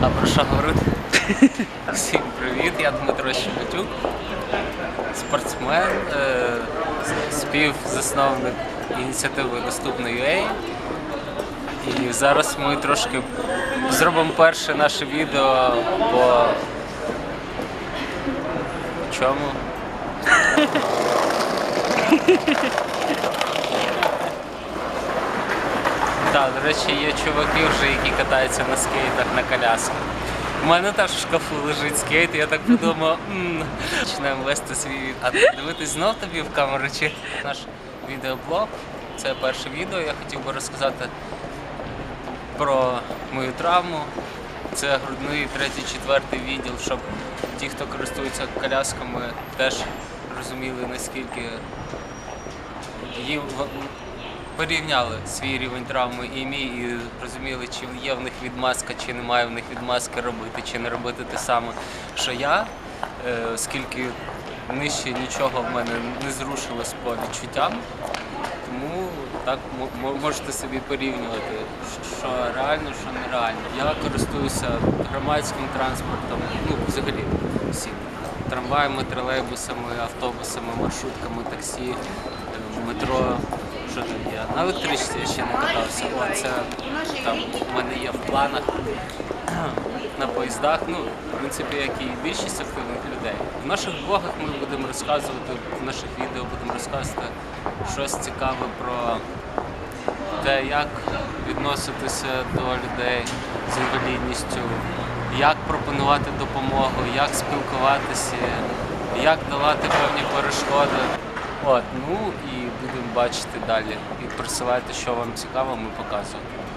А про що говорити? Всім привіт, я Дмитро Щебетюк, спортсмен, е, співзасновник ініціативи Доступно.ua. І зараз ми трошки зробимо перше наше відео по чому? до речі, є чуваки вже, які катаються на скейтах на колясках. У мене теж в шкафу лежить скейт, я так подумав, «М, почнемо вести свій. А дивитись знов тобі в камеру чи наш відеоблог. Це перше відео. Я хотів би розказати про мою травму. Це грудний, третій, четвертий відділ, щоб ті, хто користується колясками, теж розуміли, наскільки їм порівняли свій рівень травми і мій, і розуміли, чи є в них відмазка, чи немає в них відмазки робити, чи не робити те саме, що я, е, оскільки нижче нічого в мене не зрушилось по відчуттям. Тому так мо- мо- можете собі порівнювати, що реально, що нереально. Я користуюся громадським транспортом, ну взагалі всім. Трамваями, тролейбусами, автобусами, маршрутками, таксі, е, метро. Що є? На електричці я ще не катався. О, це там в мене є в планах на поїздах. Ну, в принципі, як і більшість активних людей. В наших блогах ми будемо розказувати, в наших відео будемо розказувати щось цікаве про те, як відноситися до людей з інвалідністю, як пропонувати допомогу, як спілкуватися, як долати певні перешкоди. От, ну і бачити далі. І присилайте, що вам цікаво, ми показуємо.